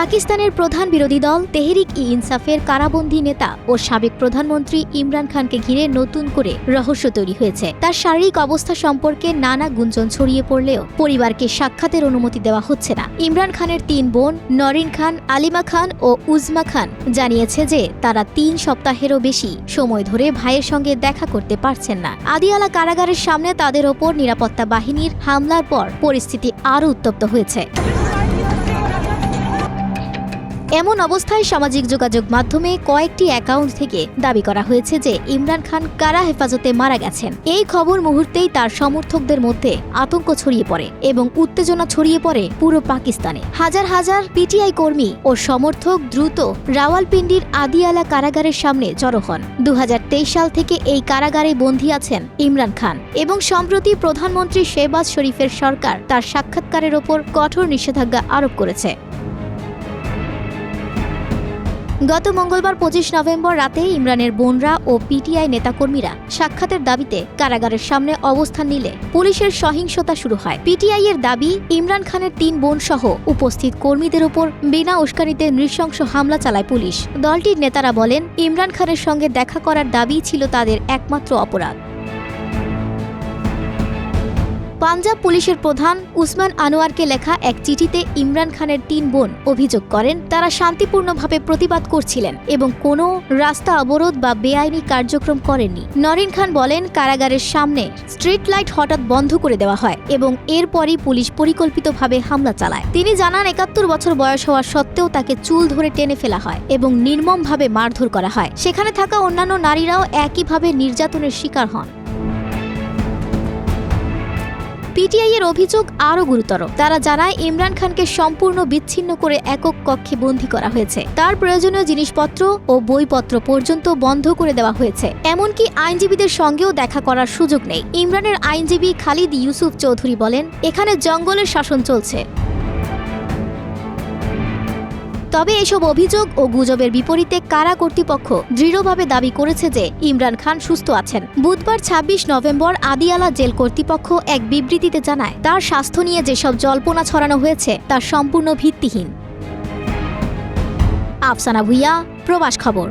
পাকিস্তানের প্রধান বিরোধী দল তেহরিক ই ইনসাফের কারাবন্দী নেতা ও সাবেক প্রধানমন্ত্রী ইমরান খানকে ঘিরে নতুন করে রহস্য তৈরি হয়েছে। তার শারীরিক অবস্থা সম্পর্কে নানা গুঞ্জন ছড়িয়ে পড়লেও পরিবারকে সাক্ষাতের অনুমতি দেওয়া হচ্ছে না। ইমরান খানের তিন বোন নরিন খান, আলিমা খান ও উজমা খান জানিয়েছে যে তারা তিন সপ্তাহেরও বেশি সময় ধরে ভাইয়ের সঙ্গে দেখা করতে পারছেন না। আদিয়ালা কারাগারের সামনে তাদের ওপর নিরাপত্তা বাহিনীর হামলার পর পরিস্থিতি আরও উত্তপ্ত হয়েছে। এমন অবস্থায় সামাজিক যোগাযোগ মাধ্যমে কয়েকটি অ্যাকাউন্ট থেকে দাবি করা হয়েছে যে ইমরান খান কারা হেফাজতে মারা গেছেন। এই খবর মুহূর্তেই তার সমর্থকদের মধ্যে আতঙ্ক ছড়িয়ে পড়ে এবং উত্তেজনা ছড়িয়ে পড়ে পুরো পাকিস্তানে। হাজার হাজার পিটিআই কর্মী ও সমর্থক দ্রুত রাওয়ালপিন্ডির আদিয়ালা কারাগারের সামনে জড়ো হন। দু হাজার তেইশ সাল থেকে এই কারাগারে বন্দী আছেন ইমরান খান এবং সম্প্রতি প্রধানমন্ত্রী শেহবাজ শরীফের সরকার তার সাক্ষাৎকারের ওপর কঠোর নিষেধাজ্ঞা আরোপ করেছে। গত মঙ্গলবার পঁচিশ নভেম্বর রাতে ইমরানের বোনরা ও পিটিআই নেতাকর্মীরা সাক্ষাতের দাবিতে কারাগারের সামনে অবস্থান নিলে পুলিশের সহিংসতা শুরু হয়। পিটিআই এর দাবি, ইমরান খানের তিন বোন সহ উপস্থিত কর্মীদের উপর বিনা উস্কানিতে নৃশংস হামলা চালায় পুলিশ। দলটির নেতারা বলেন, ইমরান খানের সঙ্গে দেখা করার দাবি ছিল তাদের একমাত্র অপরাধ। পাঞ্জাব পুলিশের প্রধান উসমান আনোয়ারকে লেখা এক চিঠিতে ইমরান খানের তিন বোন অভিযোগ করেন, তারা শান্তিপূর্ণভাবে প্রতিবাদ করছিলেন এবং কোনো রাস্তা অবরোধ বা বেআইনি কার্যক্রম করেননি। নরিন খান বলেন, কারাগারের সামনে স্ট্রিট লাইট হঠাৎ বন্ধ করে দেওয়া হয় এবং এরপরই পুলিশ পরিকল্পিতভাবে হামলা চালায়। তিনি জানান, একাত্তর বছর বয়স হওয়া সত্ত্বেও তাকে চুল ধরে টেনে ফেলা হয় এবং নির্মমভাবে মারধর করা হয়। সেখানে থাকা অন্যান্য নারীরাও একইভাবে নির্যাতনের শিকার হন। পিটিআই এর অভিযোগ আরও গুরুতর। তারা জানায়, ইমরান খানকে সম্পূর্ণ বিচ্ছিন্ন করে একক কক্ষে বন্দী করা হয়েছে। তার প্রয়োজনীয় জিনিসপত্র ও বইপত্র পর্যন্ত বন্ধ করে দেওয়া হয়েছে। এমনকি আইনজীবীদের সঙ্গেও দেখা করার সুযোগ নেই। ইমরানের আইনজীবী খালিদ ইউসুফ চৌধুরী বলেন, এখানে জঙ্গলের শাসন চলছে। তবে এসব অভিযোগ ও গুজবের বিপরীতে কারা কর্তৃপক্ষ দৃঢ়ভাবে দাবি করেছে যে ইমরান খান সুস্থ আছেন। বুধবার ২৬ নভেম্বর আদিয়ালা জেল কর্তৃপক্ষ এক বিবৃতিতে জানায়, তার স্বাস্থ্য নিয়ে যেসব জল্পনা ছড়ানো হয়েছে তা সম্পূর্ণ ভিত্তিহীন। আফসানা ভুইয়া, প্রবাস খবর।